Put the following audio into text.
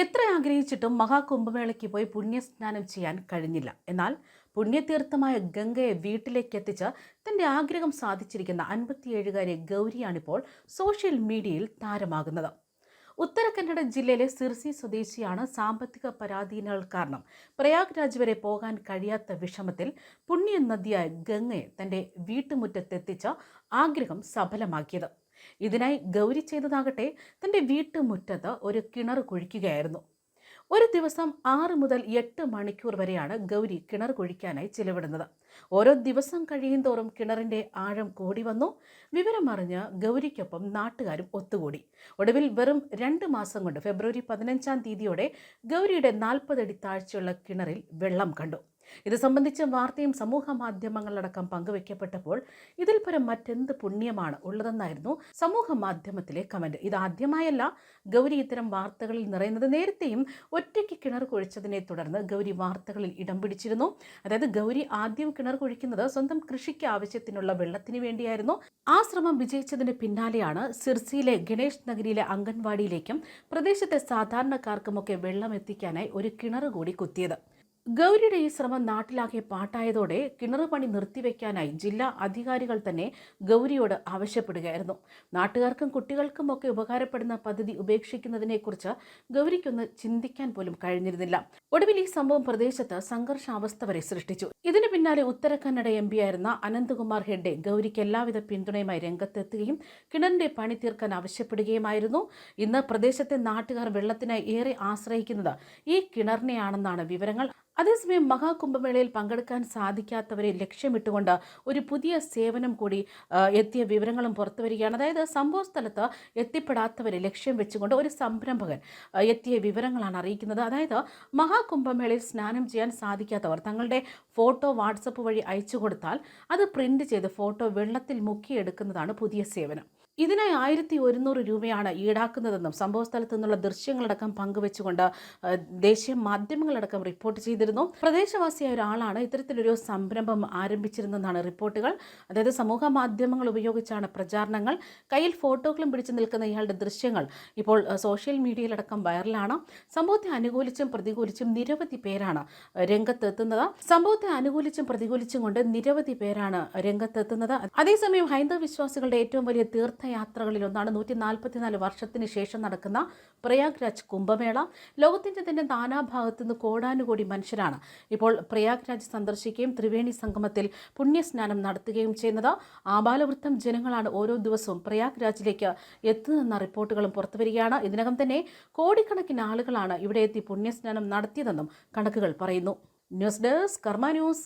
എത്ര ആഗ്രഹിച്ചിട്ടും മഹാകുംഭമേളയ്ക്ക് പോയി പുണ്യസ്നാനം ചെയ്യാൻ കഴിഞ്ഞില്ല. എന്നാൽ പുണ്യതീർത്ഥമായ ഗംഗയെ വീട്ടിലേക്ക് എത്തിച്ച് തന്റെ ആഗ്രഹം സാധിച്ചിരിക്കുന്ന അൻപത്തിയേഴുകാരി ഗൗരിയാണിപ്പോൾ സോഷ്യൽ മീഡിയയിൽ താരമാകുന്നത്. ഉത്തര കന്നഡ ജില്ലയിലെ സിർസി സ്വദേശിയാണ് സാമ്പത്തിക പരാധീനകൾ കാരണം പ്രയാഗ് രാജ് വരെ പോകാൻ കഴിയാത്ത വിഷമത്തിൽ പുണ്യ നദിയായ ഗംഗയെ തന്റെ വീട്ടുമുറ്റത്തെത്തിച്ച ആഗ്രഹം സഫലമാക്കിയത്. ഇതിനായി ഗൗരി ചെയ്തതാകട്ടെ തന്റെ വീട്ടുമുറ്റത്ത് ഒരു കിണർ കുഴിക്കുകയായിരുന്നു. ഒരു ദിവസം ആറ് മുതൽ എട്ട് മണിക്കൂർ വരെയാണ് ഗൗരി കിണർ കുഴിക്കാനായി ചിലവിടുന്നത്. ഓരോ ദിവസം കഴിയുന്തോറും കിണറിന്റെ ആഴം കൂടി വന്നു. വിവരമറിഞ്ഞ് ഗൗരിക്കൊപ്പം നാട്ടുകാരും ഒത്തുകൂടി. ഒടുവിൽ വെറും രണ്ട് മാസം കൊണ്ട് ഫെബ്രുവരി പതിനഞ്ചാം തീയതിയോടെ ഗൗരിയുടെ നാൽപ്പതടി താഴ്ചയുള്ള കിണറിൽ വെള്ളം കണ്ടു. ഇത് സംബന്ധിച്ച വാർത്തയും സമൂഹ മാധ്യമങ്ങളിലടക്കം പങ്കുവെക്കപ്പെട്ടപ്പോൾ ഇതിൽ പരം മറ്റെന്ത് പുണ്യമാണ് ഉള്ളതെന്നായിരുന്നു സമൂഹ മാധ്യമത്തിലെ കമന്റ്. ഇതാദ്യമായല്ല ഗൗരി ഇത്തരം വാർത്തകളിൽ നിറയുന്നത്. നേരത്തെയും ഒറ്റയ്ക്ക് കിണർ കുഴിച്ചതിനെ തുടർന്ന് ഗൗരി വാർത്തകളിൽ ഇടം പിടിച്ചിരുന്നു. അതായത് ഗൗരി ആദ്യം കിണർ കുഴിക്കുന്നത് സ്വന്തം കൃഷിക്ക് ആവശ്യത്തിനുള്ള വെള്ളത്തിന് വേണ്ടിയായിരുന്നു. ആ ശ്രമം വിജയിച്ചതിന് പിന്നാലെയാണ് സിർസിയിലെ ഗണേഷ് നഗരിയിലെ അംഗൻവാടിയിലേക്കും പ്രദേശത്തെ സാധാരണക്കാർക്കുമൊക്കെ വെള്ളം എത്തിക്കാനായി ഒരു കിണർ കൂടി കുത്തിയത്. ഗൗരിയുടെ ഈ ശ്രമം നാട്ടിലാകെ പാട്ടായതോടെ കിണറുപണി നിർത്തിവെക്കാനായി ജില്ലാ അധികാരികൾ തന്നെ ഗൗരിയോട് ആവശ്യപ്പെടുകയായിരുന്നു. നാട്ടുകാർക്കും കുട്ടികൾക്കും ഒക്കെ ഉപകാരപ്പെടുന്ന പദ്ധതി ഉപേക്ഷിക്കുന്നതിനെക്കുറിച്ച് ഗൗരിക്കൊന്ന് ചിന്തിക്കാൻ പോലും കഴിഞ്ഞിരുന്നില്ല. ഒടുവിൽ ഈ സംഭവം പ്രദേശത്ത് സംഘർഷാവസ്ഥ വരെ സൃഷ്ടിച്ചു. ഇതിനു പിന്നാലെ ഉത്തര കന്നഡ എം ആയിരുന്ന അനന്ത്കുമാർ ഹെഡ്ഡെ ഗൗരിക്ക് എല്ലാവിധ പിന്തുണയുമായി രംഗത്തെത്തുകയും കിണറിന്റെ പണി തീർക്കാൻ ആവശ്യപ്പെടുകയുമായിരുന്നു. ഇന്ന് പ്രദേശത്തെ നാട്ടുകാർ വെള്ളത്തിനായി ഏറെ ആശ്രയിക്കുന്നത് ഈ കിണറിനെയാണെന്നാണ് വിവരങ്ങൾ. അതേസമയം മഹാകുംഭമേളയിൽ പങ്കെടുക്കാൻ സാധിക്കാത്തവരെ ലക്ഷ്യമിട്ടുകൊണ്ട് ഒരു പുതിയ സേവനം കൂടി എത്തിയ വിവരങ്ങളും പുറത്തു വരികയാണ്. അതായത് സംഭവ സ്ഥലത്ത് എത്തിപ്പെടാത്തവരെ ലക്ഷ്യം വെച്ചുകൊണ്ട് ഒരു സംരംഭകൻ എത്തിയ വിവരങ്ങളാണ് അറിയിക്കുന്നത്. അതായത് മഹാകുംഭമേളയിൽ സ്നാനം ചെയ്യാൻ സാധിക്കാത്തവർ തങ്ങളുടെ ഫോട്ടോ വാട്സപ്പ് വഴി അയച്ചു കൊടുത്താൽ അത് പ്രിന്റ് ചെയ്ത് ഫോട്ടോ വെള്ളത്തിൽ മുക്കിയെടുക്കുന്നതാണ് പുതിയ സേവനം. ഇതിനായി ആയിരത്തി ഒരുന്നൂറ് രൂപയാണ് ഈടാക്കുന്നതെന്നും സംഭവ സ്ഥലത്തു നിന്നുള്ള ദൃശ്യങ്ങളടക്കം പങ്കുവെച്ചുകൊണ്ട് ദേശീയ മാധ്യമങ്ങളടക്കം റിപ്പോർട്ട് ചെയ്തിരുന്നു. പ്രദേശവാസിയായ ഒരാളാണ് ഇത്തരത്തിലൊരു സംരംഭം ആരംഭിച്ചിരുന്നതെന്നാണ് റിപ്പോർട്ടുകൾ. അതായത് സമൂഹ മാധ്യമങ്ങൾ ഉപയോഗിച്ചാണ് പ്രചാരണങ്ങൾ. കയ്യിൽ ഫോട്ടോകളും പിടിച്ചു നിൽക്കുന്ന ഇയാളുടെ ദൃശ്യങ്ങൾ ഇപ്പോൾ സോഷ്യൽ മീഡിയയിലടക്കം വൈറലാണ്. സംഭവത്തെ അനുകൂലിച്ചും പ്രതികൂലിച്ചും നിരവധി പേരാണ് രംഗത്തെത്തുന്നത്. സംഭവത്തെ അനുകൂലിച്ചും പ്രതികൂലിച്ചും കൊണ്ട് നിരവധി പേരാണ് രംഗത്തെത്തുന്നത്. അതേസമയം ഹൈന്ദവ വിശ്വാസികളുടെ ഏറ്റവും വലിയ തീർത്ഥയാത്രകളിൽ ഒന്നാണ് നൂറ്റി നാൽപ്പത്തിനാല് വർഷത്തിന് ശേഷം നടക്കുന്ന പ്രയാഗ്രാജ് കുംഭമേള. ലോകത്തിന്റെ തന്നെ നാനാഭാഗത്തു നിന്ന് കോടാനുകോടി മനുഷ്യരാണ് ഇപ്പോൾ പ്രയാഗ്രാജ് സന്ദർശിക്കുകയും ത്രിവേണി സംഗമത്തിൽ പുണ്യസ്നാനം നടത്തുകയും ചെയ്യുന്നത്. ആബാലവൃത്തം ജനങ്ങളാണ് ഓരോ ദിവസവും പ്രയാഗ്രാജിലേക്ക് എത്തുന്നതെന്ന റിപ്പോർട്ടുകളും പുറത്തുവരികയാണ്. ഇതിനകം തന്നെ കോടിക്കണക്കിന് ആളുകളാണ് ഇവിടെ എത്തി പുണ്യസ്നാനം നടത്തിയതെന്നും കണക്കുകൾ പറയുന്നു. News desk Karma news.